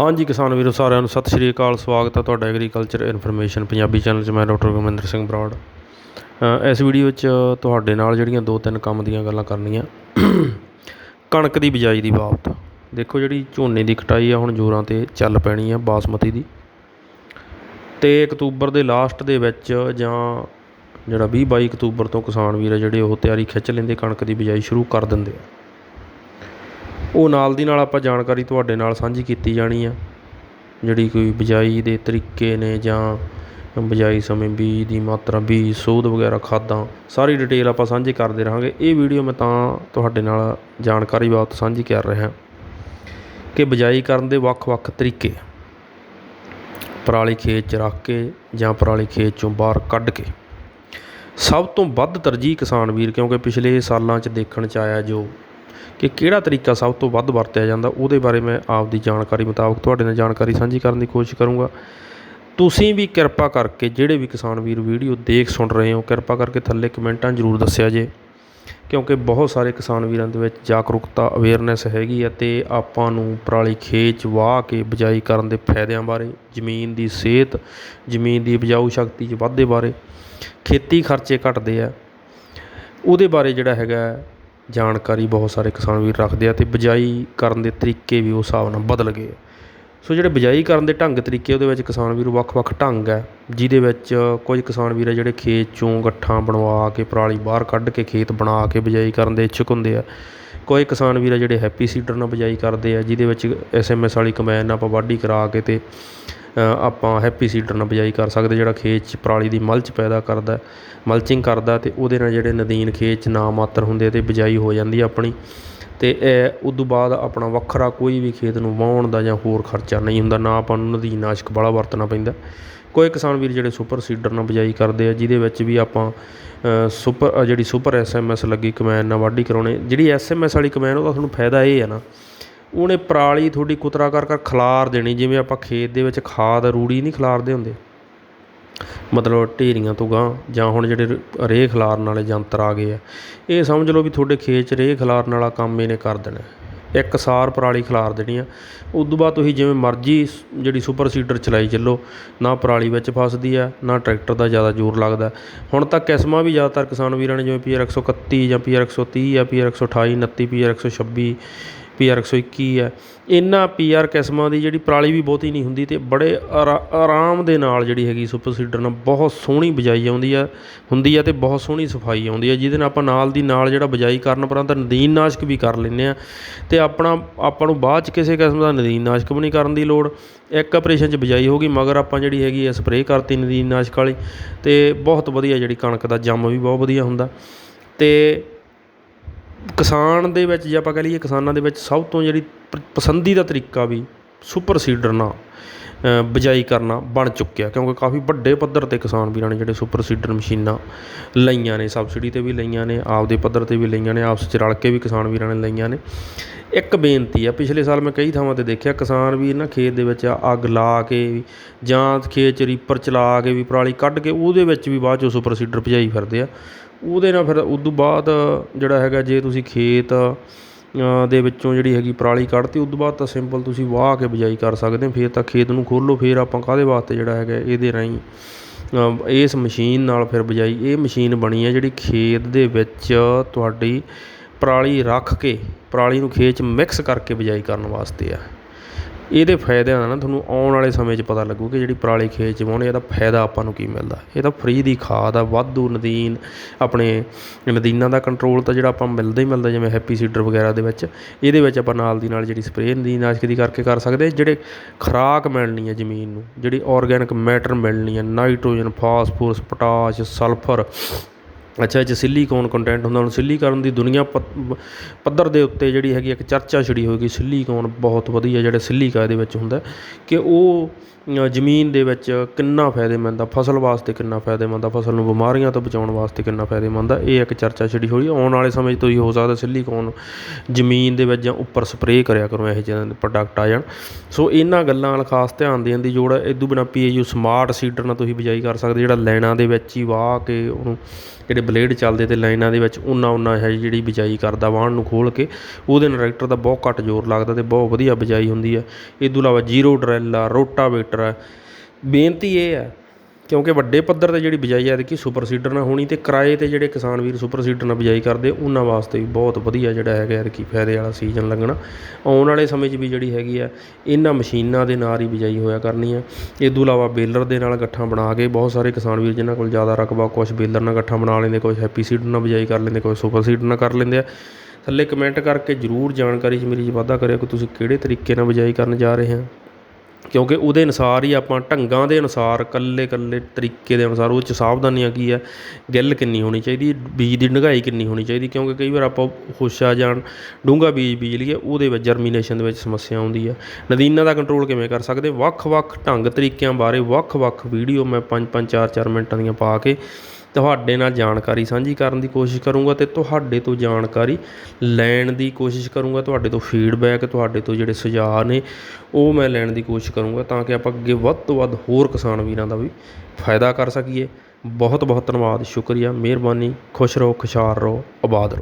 ਹਾਂਜੀ ਕਿਸਾਨ ਵੀਰੋ, ਸਾਰਿਆਂ ਨੂੰ ਸਤਿ ਸ਼੍ਰੀ ਅਕਾਲ। ਸਵਾਗਤ ਹੈ ਤੁਹਾਡਾ ਐਗਰੀਕਲਚਰ ਇਨਫੋਰਮੇਸ਼ਨ ਪੰਜਾਬੀ ਚੈਨਲ 'ਚ। ਮੈਂ ਡਾਕਟਰ ਗੁਰਮਿੰਦਰ ਸਿੰਘ ਬਰਾੜ। ਇਸ ਵੀਡੀਓ ਵਿੱਚ ਤੁਹਾਡੇ ਨਾਲ ਜਿਹੜੀਆਂ ਦੋ ਤਿੰਨ ਕੰਮ ਦੀਆਂ ਗੱਲਾਂ ਕਰਨੀਆਂ। ਕਣਕ ਦੀ ਬਿਜਾਈ ਦੀ ਬਾਬਤ। ਦੇਖੋ ਜਿਹੜੀ ਝੋਨੇ ਦੀ ਕਟਾਈ ਆ, ਹੁਣ ਜੋਰਾਂ ਤੇ ਚੱਲ ਪੈਣੀ ਆ ਬਾਸਮਤੀ ਦੀ। ਤੇ ਅਕਤੂਬਰ ਦੇ ਲਾਸਟ ਦੇ ਵਿੱਚ ਜਾਂ ਜਿਹੜਾ 20 22 ਅਕਤੂਬਰ ਤੋਂ ਕਿਸਾਨ ਵੀਰ ਆ ਜਿਹੜੇ ਉਹ ਤਿਆਰੀ ਖਿੱਚ ਲੈਂਦੇ, ਕਣਕ ਦੀ ਬਿਜਾਈ ਸ਼ੁਰੂ ਕਰ ਦਿੰਦੇ ਆ। ਉਹ ਨਾਲ ਦੀ ਨਾਲ ਆਪਾਂ ਜਾਣਕਾਰੀ ਤੁਹਾਡੇ ਨਾਲ ਸਾਂਝੀ ਕੀਤੀ ਜਾਣੀ ਆ। ਜਿਹੜੀ ਕੋਈ ਬਿਜਾਈ ਦੇ ਤਰੀਕੇ ਨੇ ਜਾਂ ਬਿਜਾਈ ਸਮੇਂ ਬੀਜ ਦੀ ਮਾਤਰਾ ਬੀਜ ਸੋਧ ਵਗੈਰਾ, ਖਾਦਾਂ, ਸਾਰੀ ਡਿਟੇਲ ਆਪਾਂ ਸਾਂਝੀ ਕਰਦੇ ਰਹਾਂਗੇ। ਇਹ ਵੀਡੀਓ ਮੈਂ ਤਾਂ ਤੁਹਾਡੇ ਨਾਲ ਜਾਣਕਾਰੀ ਬਾਬਤ ਸਾਂਝੀ ਕਰ ਰਿਹਾ। ਕਿ ਬਿਜਾਈ ਕਰਨ ਦੇ ਵੱਖ-ਵੱਖ ਤਰੀਕੇ, ਪਰਾਲੀ ਖੇਤ 'ਚ ਰੱਖ ਕੇ ਜਾਂ ਪਰਾਲੀ ਖੇਤ 'ਚੋਂ ਬਾਹਰ ਕੱਢ ਕੇ। ਸਭ ਤੋਂ ਵੱਧ ਤਰਜੀਹ ਕਿਸਾਨ ਵੀਰ, ਕਿਉਂਕਿ ਪਿਛਲੇ ਸਾਲਾਂ 'ਚ ਦੇਖਣ 'ਚ ਆਇਆ ਜੋ ਕਿ ਕਿਹੜਾ ਤਰੀਕਾ ਸਭ ਤੋਂ ਵੱਧ ਵਰਤਿਆ ਜਾਂਦਾ, ਉਹਦੇ ਬਾਰੇ ਮੈਂ ਆਪਦੀ ਜਾਣਕਾਰੀ ਮੁਤਾਬਕ ਤੁਹਾਡੇ ਨਾਲ ਜਾਣਕਾਰੀ ਸਾਂਝੀ ਕਰਨ ਦੀ ਕੋਸ਼ਿਸ਼ ਕਰੂੰਗਾ। ਤੁਸੀਂ ਵੀ ਕਿਰਪਾ ਕਰਕੇ ਜਿਹੜੇ ਵੀ ਕਿਸਾਨ ਵੀਰ ਵੀਡੀਓ ਦੇਖ ਸੁਣ ਰਹੇ ਹੋ, ਕਿਰਪਾ ਕਰਕੇ ਥੱਲੇ ਕਮੈਂਟਾਂ ਜ਼ਰੂਰ ਦੱਸਿਆ ਜੇ, ਕਿਉਂਕਿ ਬਹੁਤ ਸਾਰੇ ਕਿਸਾਨ ਵੀਰਾਂ ਦੇ ਵਿੱਚ ਜਾਗਰੂਕਤਾ ਅਵੇਅਰਨੈਸ ਹੈਗੀ ਹੈ ਤੇ ਆਪਾਂ ਨੂੰ ਪਰਾਲੀ ਖੇਚ ਵਾਹ ਕੇ ਬਿਜਾਈ ਕਰਨ ਦੇ ਫਾਇਦਿਆਂ ਬਾਰੇ, ਜ਼ਮੀਨ ਦੀ ਸਿਹਤ, ਜ਼ਮੀਨ ਦੀ ਉਪਜਾਊ ਸ਼ਕਤੀ 'ਚ ਵਾਧੇ ਬਾਰੇ ਖੇਤੀ ਖਰਚੇ ਘਟਦੇ ਆ। ਉਹਦੇ ਬਾਰੇ ਜਿਹੜਾ ਹੈਗਾ ਜਾਣਕਾਰੀ ਬਹੁਤ ਸਾਰੇ ਕਿਸਾਨ ਵੀਰ ਰੱਖਦੇ ਆ ਅਤੇ ਬਿਜਾਈ ਕਰਨ ਦੇ ਤਰੀਕੇ ਵੀ ਉਸ ਹਿਸਾਬ ਨਾਲ ਬਦਲ ਗਏ ਸੋ ਜਿਹੜੇ ਬਿਜਾਈ ਕਰਨ ਦੇ ਢੰਗ ਤਰੀਕੇ ਉਹਦੇ ਵਿੱਚ ਕਿਸਾਨ ਵੀਰ ਵੱਖ-ਵੱਖ ਢੰਗ ਹੈ, ਜਿਹਦੇ ਵਿੱਚ ਕੁਝ ਕਿਸਾਨ ਵੀਰ ਆ ਜਿਹੜੇ ਖੇਤ ਚੋਂ ਗੱਠਾਂ ਬਣਵਾ ਕੇ ਪਰਾਲੀ ਬਾਹਰ ਕੱਢ ਕੇ ਖੇਤ ਬਣਾ ਕੇ ਬਿਜਾਈ ਕਰਨ ਦੇ ਇੱਛੁਕ ਹੁੰਦੇ ਆ। ਕੋਈ ਕਿਸਾਨ ਵੀਰ ਆ ਜਿਹੜੇ ਹੈਪੀ ਸੀਡਰ ਨਾਲ ਬਿਜਾਈ ਕਰਦੇ ਆ, ਜਿਹਦੇ ਵਿੱਚ ਐਸਐਮਐਸ ਵਾਲੀ ਕੰਬਾਈਨ ਨਾਲ ਆਪਾਂ ਵਾਢੀ ਕਰਾ ਕੇ ਅਤੇ ਆਪਾਂ ਹੈਪੀ ਸੀਡਰ ਨਾਲ ਬਿਜਾਈ ਕਰ ਸਕਦੇ, ਜਿਹੜਾ ਖੇਤ 'ਚ ਪਰਾਲੀ ਦੀ ਮਲਚ ਪੈਦਾ ਕਰਦਾ ਮਲਚਿੰਗ ਕਰਦਾ ਅਤੇ ਉਹਦੇ ਨਾਲ ਜਿਹੜੇ ਨਦੀਨ ਖੇਤ 'ਚ ਨਾ ਮਾਤਰ ਹੁੰਦੇ ਅਤੇ ਬਿਜਾਈ ਹੋ ਜਾਂਦੀ ਆਪਣੀ। ਅਤੇ ਇਹ ਉਦੋਂ ਬਾਅਦ ਆਪਣਾ ਵੱਖਰਾ ਕੋਈ ਵੀ ਖੇਤ ਨੂੰ ਵਾਹੁਣ ਦਾ ਜਾਂ ਹੋਰ ਖਰਚਾ ਨਹੀਂ ਹੁੰਦਾ, ਨਾ ਆਪਾਂ ਨੂੰ ਨਦੀਨਾਸ਼ਕ ਵਾਲਾ ਵਰਤਣਾ ਪੈਂਦਾ। ਕੋਈ ਕਿਸਾਨ ਵੀਰ ਜਿਹੜੇ ਸੁਪਰ ਸੀਡਰ ਨਾਲ ਬਿਜਾਈ ਕਰਦੇ ਆ, ਜਿਹਦੇ ਵਿੱਚ ਵੀ ਆਪਾਂ ਸੁਪਰ ਜਿਹੜੀ ਸੁਪਰ ਐਸਐਮਐਸ ਲੱਗੀ ਕਮੈਨ ਨਾਲ ਵਾਢੀ ਕਰਾਉਣੇ, ਜਿਹੜੀ ਐਸਐਮਐਸ ਵਾਲੀ ਕਮੈਨ, ਉਹਦਾ ਤੁਹਾਨੂੰ ਫਾਇਦਾ ਇਹ ਹੈ ਨਾ ਉਹਨੇ ਪਰਾਲੀ ਤੁਹਾਡੀ ਕੁਤਰਾ ਕਰ ਕਰ ਖਲਾਰ ਦੇਣੀ, ਜਿਵੇਂ ਆਪਾਂ ਖੇਤ ਦੇ ਵਿੱਚ ਖਾਦ, ਰੂੜੀ ਨਹੀਂ ਖਲਾਰਦੇ ਹੁੰਦੇ। ਮਤਲਬ ਢੇਰੀਆਂ ਤੋਂ ਗਾਂ ਜਾਂ ਹੁਣ ਜਿਹੜੇ ਰੇਹ ਖਿਲਾਰਨ ਵਾਲੇ ਯੰਤਰ ਆ ਗਏ ਆ। ਇਹ ਸਮਝ ਲਓ ਵੀ ਤੁਹਾਡੇ ਖੇਤ 'ਚ ਰੇਹ ਖਿਲਾਰਨ ਵਾਲਾ ਕੰਮ ਇਹਨੇ ਕਰ ਦੇਣਾ। ਇੱਕ ਸਾਰ ਪਰਾਲੀ ਖਿਲਾਰ ਦੇਣੀ ਆ। ਉਦੋਂ ਬਾਅਦ ਤੁਸੀਂ ਜਿਵੇਂ ਮਰਜ਼ੀ ਜਿਹੜੀ ਸੁਪਰ ਸੀਡਰ ਚਲਾਈ ਚੱਲੋ, ਨਾ ਪਰਾਲੀ ਵਿੱਚ ਫਸਦੀ ਆ, ਨਾ ਟਰੈਕਟਰ ਦਾ ਜ਼ਿਆਦਾ ਜ਼ੋਰ ਲੱਗਦਾ। ਹੁਣ ਤਾਂ ਕਿਸਮਾਂ ਵੀ ਜ਼ਿਆਦਾਤਰ ਕਿਸਾਨ ਵੀਰਾਂ ਨੇ ਜਿਵੇਂ ਪੀਆਰ 131 ਜਾਂ ਪੀਆਰ 130 ਆ ਪੀਆਰ 128 29 ਪੀਆਰ 126 ਪੀਆਰ 121 ਹੈ। ਇਹਨਾਂ ਪੀਆਰ ਕਿਸਮਾਂ ਦੀ ਜਿਹੜੀ ਪਰਾਲੀ ਵੀ ਬਹੁਤੀ ਨਹੀਂ ਹੁੰਦੀ ਤੇ ਬੜੇ ਆਰਾ- ਆਰਾਮ ਦੇ ਨਾਲ ਜਿਹੜੀ ਹੈਗੀ ਸੁਪਰ ਸੀਡਰ ਨਾਲ ਬਹੁਤ ਸੋਹਣੀ ਬਿਜਾਈ ਆਉਂਦੀ ਆ, ਹੁੰਦੀ ਆ ਤੇ ਬਹੁਤ ਸੋਹਣੀ ਸਫ਼ਾਈ ਆਉਂਦੀ ਆ। ਜਿਹਦੇ ਨਾਲ ਆਪਾਂ ਨਾਲ ਦੀ ਨਾਲ ਜਿਹੜਾ ਬਿਜਾਈ ਕਰਨ ਪਰੰਤ ਨਦੀਨ ਨਾਸ਼ਕ ਵੀ ਕਰ ਲੈਂਦੇ ਆ। ਤੇ ਆਪਣਾ, ਆਪਾਂ ਨੂੰ ਬਾਅਦ ਚ ਕਿਸੇ ਕਿਸਮ ਦਾ ਨਦੀਨ ਨਾਸ਼ਕ ਵੀ ਨਹੀਂ ਕਰਨ ਦੀ ਲੋੜ। ਇੱਕ ਆਪਰੇਸ਼ਨ ਚ ਬਿਜਾਈ ਹੋ ਗਈ, ਮਗਰ ਆਪਾਂ ਜਿਹੜੀ ਹੈਗੀ ਆ ਸਪਰੇਅ ਕਰਤੀ ਨਦੀਨ ਨਾਸ਼ਕ ਵਾਲੀ। ਤੇ ਬਹੁਤ ਵਧੀਆ ਜਿਹੜੀ ਕਣਕ ਦਾ ਜੰਮ ਵੀ ਬਹੁਤ ਵਧੀਆ ਹੁੰਦਾ। ਤੇ ਕਿਸਾਨ ਦੇ ਵਿੱਚ ਜੇ ਆਪਾਂ ਕਹਿ ਲਈਏ ਕਿਸਾਨਾਂ ਦੇ ਵਿੱਚ ਸਭ ਤੋਂ ਜਿਹੜੀ ਪ- ਪਸੰਦੀਦਾ ਤਰੀਕਾ ਵੀ ਸੁਪਰ ਸੀਡਰ ਨਾਲ ਬਿਜਾਈ ਕਰਨਾ ਬਣ ਚੁੱਕਿਆ ਕਿਉਂਕਿ ਕਾਫੀ ਵੱਡੇ ਪੱਧਰ ਤੇ ਕਿਸਾਨ ਵੀਰਾਂ ਨੇ ਜਿਹੜੇ ਸੁਪਰ ਸੀਡਰ ਮਸ਼ੀਨਾਂ ਲਈਆਂ ਨੇ, ਸਬਸਿਡੀ ਤੇ ਵੀ ਲਈਆਂ ਨੇ, ਆਪਦੇ ਪੱਧਰ ਤੇ ਵੀ ਲਈਆਂ ਨੇ, ਆਪਸ 'ਚ ਰਲ ਕੇ ਵੀ ਕਿਸਾਨ ਵੀਰਾਂ ਨੇ ਲਈਆਂ ਨੇ। ਇੱਕ ਬੇਨਤੀ ਆ ਪਿਛਲੇ ਸਾਲ ਮੈਂ ਕਈ ਥਾਵਾਂ ਤੇ ਦੇਖਿਆ ਕਿਸਾਨ ਵੀਰ ਨਾ ਖੇਤ ਦੇ ਵਿੱਚ ਅੱਗ ਲਾ ਕੇ ਵੀ ਜਾਂ ਖੇਤ 'ਚ ਰੀਪਰ ਚਲਾ ਕੇ ਵੀ ਪਰਾਲੀ ਕੱਢ ਕੇ ਉਹਦੇ ਵਿੱਚ ਵੀ ਬਾਅਦ 'ਚੋਂ ਸੁਪਰ ਸੀਡਰ ਭਜਾਈ ਫਿਰਦੇ ਆ। ਉਹਦੇ ਨਾਲ ਫਿਰ ਉਦੋਂ ਬਾਅਦ ਜਿਹੜਾ ਹੈਗਾ ਜੇ ਤੁਸੀਂ ਖੇਤ ਦੇ ਵਿੱਚੋਂ ਜਿਹੜੀ ਹੈਗੀ ਪਰਾਲੀ ਕੱਢਤੀ, ਉਦੋਂ ਬਾਅਦ ਤਾਂ ਸਿੰਪਲ ਤੁਸੀਂ ਵਾਹ ਕੇ ਬਿਜਾਈ ਕਰ ਸਕਦੇ ਹੋ, ਫਿਰ ਤਾਂ ਖੇਤ ਨੂੰ ਖੋਲ੍ਹੋ, ਫਿਰ ਆਪਾਂ ਕਾਹਦੇ ਵਾਸਤੇ ਜਿਹੜਾ ਹੈਗਾ ਇਹਦੇ ਰਾਹੀਂ ਇਸ ਮਸ਼ੀਨ ਨਾਲ ਫਿਰ ਬਿਜਾਈ। ਇਹ ਮਸ਼ੀਨ ਬਣੀ ਹੈ ਜਿਹੜੀ ਖੇਤ ਦੇ ਵਿੱਚ ਤੁਹਾਡੀ ਪਰਾਲੀ ਰੱਖ ਕੇ, ਪਰਾਲੀ ਨੂੰ ਖੇਤ 'ਚ ਮਿਕਸ ਕਰਕੇ ਬਿਜਾਈ ਕਰਨ ਵਾਸਤੇ ਆ। ਇਹਦੇ ਫਾਇਦਿਆਂ ਦਾ ਨਾ ਤੁਹਾਨੂੰ ਆਉਣ ਵਾਲੇ ਸਮੇਂ 'ਚ ਪਤਾ ਲੱਗੂ ਕਿ ਜਿਹੜੀ ਪਰਾਲੀ ਖੇਤ 'ਚ ਵਾਹੁੰਦੇ ਇਹਦਾ ਫਾਇਦਾ ਆਪਾਂ ਨੂੰ ਕੀ ਮਿਲਦਾ? ਇਹ ਤਾਂ ਫਰੀ ਦੀ ਖਾਦ ਆ, ਵਾਧੂ ਨਦੀਨ ਆਪਣੇ ਨਦੀਨਾਂ ਦਾ ਕੰਟਰੋਲ ਤਾਂ ਜਿਹੜਾ ਆਪਾਂ ਮਿਲਦਾ ਹੀ ਮਿਲਦਾ, ਜਿਵੇਂ ਹੈਪੀ ਸੀਡਰ ਵਗੈਰਾ ਦੇ ਵਿੱਚ। ਇਹਦੇ ਵਿੱਚ ਆਪਾਂ ਨਾਲ ਦੀ ਨਾਲ ਜਿਹੜੀ ਸਪਰੇਅ ਨਦੀਨਾਸ਼ਕ ਦੀ ਕਰਕੇ ਕਰ ਸਕਦੇ ਜਿਹੜੇ ਖੁਰਾਕ ਮਿਲਣੀ ਹੈ ਜ਼ਮੀਨ ਨੂੰ, ਜਿਹੜੀ ਆਰਗੈਨਿਕ ਮੈਟਰ ਮਿਲਣੀ ਹੈ ਨਾਈਟ੍ਰੋਜਨ ਫਾਸਫੋਰਸ ਪੋਟਾਸ਼ ਸਲਫਰ ਅੱਛਾ, ਇਹ 'ਚ ਸਿਲੀਕੋਨ ਕੰਟੈਂਟ ਹੁੰਦਾ? ਹੁਣ ਸਿਲੀਕਰਨ ਦੀ ਦੁਨੀਆ ਪ- ਪੱਧਰ ਦੇ ਉੱਤੇ ਜਿਹੜੀ ਹੈਗੀ ਇੱਕ ਚਰਚਾ ਛਿੜੀ ਹੋਈ ਹੋਏਗੀ ਸਿਲੀਕੋਨ ਬਹੁਤ ਵਧੀਆ ਜਿਹੜਾ ਸਿਲੀਕਾ ਇਹਦੇ ਵਿੱਚ ਹੁੰਦਾ ਕਿ ਉਹ ਜ਼ਮੀਨ ਦੇ ਵਿੱਚ ਕਿੰਨਾ ਫਾਇਦੇਮੰਦ ਆ, ਫਸਲ ਵਾਸਤੇ ਕਿੰਨਾ ਫਾਇਦੇਮੰਦ ਆ, ਫਸਲ ਨੂੰ ਬਿਮਾਰੀਆਂ ਤੋਂ ਬਚਾਉਣ ਵਾਸਤੇ ਕਿੰਨਾ ਫਾਇਦੇਮੰਦ ਆ, ਇਹ ਇੱਕ ਚਰਚਾ ਛਿੜੀ ਹੋਈ ਆਉਣ ਵਾਲੇ ਸਮੇਂ 'ਚ ਤੁਸੀਂ ਹੋ ਸਕਦਾ ਸਿਲੀਕੋਨ ਜ਼ਮੀਨ ਦੇ ਵਿੱਚ ਜਾਂ ਉੱਪਰ ਸਪਰੇਅ ਕਰਿਆ ਕਰੋ ਇਹੋ ਜਿਹੇ ਪ੍ਰੋਡਕਟ ਆ ਜਾਣ। ਸੋ ਇਹਨਾਂ ਗੱਲਾਂ ਵੱਲ ਖਾਸ ਧਿਆਨ ਦੇਣ ਦੀ ਲੋੜ ਹੈ ਇਦੋਂ ਬਿਨਾ ਪੀਏਯੂ ਸਮਾਰਟ ਸੀਡਰ ਨਾਲ ਤੁਸੀਂ ਬਿਜਾਈ ਕਰ ਸਕਦੇ ਜਿਹੜਾ ਲਾਈਨਾਂ ਦੇ ਵਿੱਚ ਹੀ ਵਾਹ ਕੇ ਉਹਨੂੰ ਜਿਹੜੇ ਬਲੇਡ ਚੱਲਦੇ ਤੇ ਲਾਈਨਾਂ ਦੇ ਵਿੱਚ ਉਨਾ ਉਨਾ ਹੈ ਜਿਹੜੀ ਬਿਜਾਈ ਕਰਦਾ ਵਾਹਣ ਨੂੰ ਖੋਲ ਕੇ, ਉਹਦੇ ਨਾਲ ਟਰੈਕਟਰ ਦਾ ਬਹੁਤ ਘੱਟ ਜ਼ੋਰ ਲੱਗਦਾ ਤੇ ਬਹੁਤ ਵਧੀਆ ਬਿਜਾਈ ਹੁੰਦੀ ਹੈ ਇਹ ਤੋਂ ਇਲਾਵਾ ਜ਼ੀਰੋ ਡਰਿੱਲ ਆ, ਰੋਟਾਵੇਟਰ ਆ ਬੇਨਤੀ ਇਹ ਹੈ ਕਿਉਂਕਿ ਵੱਡੇ ਪੱਧਰ ਤੇ ਜਿਹੜੀ ਬਿਜਾਈ ਹੈ ਕਿ ਸੁਪਰ ਸੀਡਰ ਨਾਲ ਹੋਣੀ ਅਤੇ ਕਿਰਾਏ ਤੇ ਜਿਹੜੇ ਕਿਸਾਨ ਵੀਰ ਸੁਪਰ ਸੀਡਰ ਨਾਲ ਬਿਜਾਈ ਕਰਦੇ, ਉਹਨਾਂ ਵਾਸਤੇ ਵੀ ਬਹੁਤ ਵਧੀਆ ਜਿਹੜਾ ਹੈਗਾ ਕਿ ਫਾਇਦੇ ਵਾਲਾ ਸੀਜ਼ਨ ਲੱਗਣਾ ਆਉਣ ਵਾਲੇ ਸਮੇਂ 'ਚ ਵੀ ਜਿਹੜੀ ਹੈਗੀ ਆ, ਇਹਨਾਂ ਮਸ਼ੀਨਾਂ ਦੇ ਨਾਲ ਹੀ ਬਿਜਾਈ ਹੋਇਆ ਕਰਨੀ ਆ। ਇਹ ਤੋਂ ਇਲਾਵਾ ਬੇਲਰ ਦੇ ਨਾਲ ਗੱਠਾਂ ਬਣਾ ਕੇ ਬਹੁਤ ਸਾਰੇ ਕਿਸਾਨ ਵੀਰ ਜਿਨ੍ਹਾਂ ਕੋਲ ਜ਼ਿਆਦਾ ਰਕਬਾ, ਕੁਛ ਬੇਲਰ ਨਾਲ ਗੱਠਾਂ ਬਣਾ ਲੈਂਦੇ, ਕੁਛ ਹੈਪੀ ਸੀਡਰ ਨਾਲ ਬਿਜਾਈ ਕਰ ਲੈਂਦੇ, ਕੁਛ ਸੁਪਰ ਸੀਡਰ ਨਾਲ ਕਰ ਲੈਂਦੇ ਆ। ਥੱਲੇ ਕਮੈਂਟ ਕਰਕੇ ਜਰੂਰ ਜਾਣਕਾਰੀ 'ਚ ਮੇਰੀ 'ਚ ਵਾਧਾ ਕਰਿਓ ਕਿ ਤੁਸੀਂ ਕਿਹੜੇ ਤਰੀਕੇ ਨਾਲ ਬਿਜਾਈ ਕਰਨ ਜਾ ਰਹੇ ਹੋ ਕਿਉਂਕਿ ਉਹਦੇ ਅਨੁਸਾਰ ਹੀ ਆਪਾਂ ਢੰਗਾਂ ਦੇ ਅਨੁਸਾਰ ਇਕੱਲੇ ਇਕੱਲੇ ਤਰੀਕੇ ਦੇ ਅਨੁਸਾਰ ਉਹ 'ਚ ਸਾਵਧਾਨੀਆਂ ਕੀ ਹੈ, ਗਿੱਲ ਕਿੰਨੀ ਹੋਣੀ ਚਾਹੀਦੀ ਬੀਜ ਦੀ ਡੂੰਘਾਈ ਕਿੰਨੀ ਹੋਣੀ ਚਾਹੀਦੀ ਕਿਉਂਕਿ ਕਈ ਵਾਰ ਆਪਾਂ ਹੋਸ਼ਾ ਜਾਣ, ਡੂੰਘਾ ਬੀਜ ਬੀਜ ਲਈਏ, ਉਹਦੇ ਵਿੱਚ ਜਰਮੀਨੇਸ਼ਨ ਦੇ ਵਿੱਚ ਸਮੱਸਿਆ ਆਉਂਦੀ ਹੈ। ਨਦੀਨਾਂ ਦਾ ਕੰਟਰੋਲ ਕਿਵੇਂ ਕਰ ਸਕਦੇ? ਵੱਖ-ਵੱਖ ਢੰਗ ਤਰੀਕਿਆਂ ਬਾਰੇ ਵੱਖ-ਵੱਖ ਵੀਡੀਓ ਮੈਂ 5-5 4-4 ਮਿੰਟਾਂ ਦੀਆਂ ਪਾ ਕੇ ਤੁਹਾਡੇ ਨਾਲ ਜਾਣਕਾਰੀ ਸਾਂਝੀ ਕਰਨ ਦੀ ਕੋਸ਼ਿਸ਼ ਕਰੂੰਗਾ ਅਤੇ ਤੁਹਾਡੇ ਤੋਂ ਜਾਣਕਾਰੀ ਲੈਣ ਦੀ ਕੋਸ਼ਿਸ਼ ਕਰੂੰਗਾ, ਤੁਹਾਡੇ ਤੋਂ ਫੀਡਬੈਕ ਤੁਹਾਡੇ ਤੋਂ ਜਿਹੜੇ ਸੁਝਾਅ ਨੇ, ਉਹ ਮੈਂ ਲੈਣ ਦੀ ਕੋਸ਼ਿਸ਼ ਕਰੂੰਗਾ ਤਾਂ ਕਿ ਆਪਾਂ ਅੱਗੇ ਵੱਧ ਤੋਂ ਵੱਧ ਹੋਰ ਕਿਸਾਨ ਵੀਰਾਂ ਦਾ ਵੀ ਫਾਇਦਾ ਕਰ ਸਕੀਏ। ਬਹੁਤ ਬਹੁਤ ਧੰਨਵਾਦ, ਸ਼ੁਕਰੀਆ, ਮਿਹਰਬਾਨੀ, ਖੁਸ਼ ਰਹੋ, ਖੁਸ਼ਹਾਲ ਰਹੋ, ਆਬਾਦ ਰਹੋ।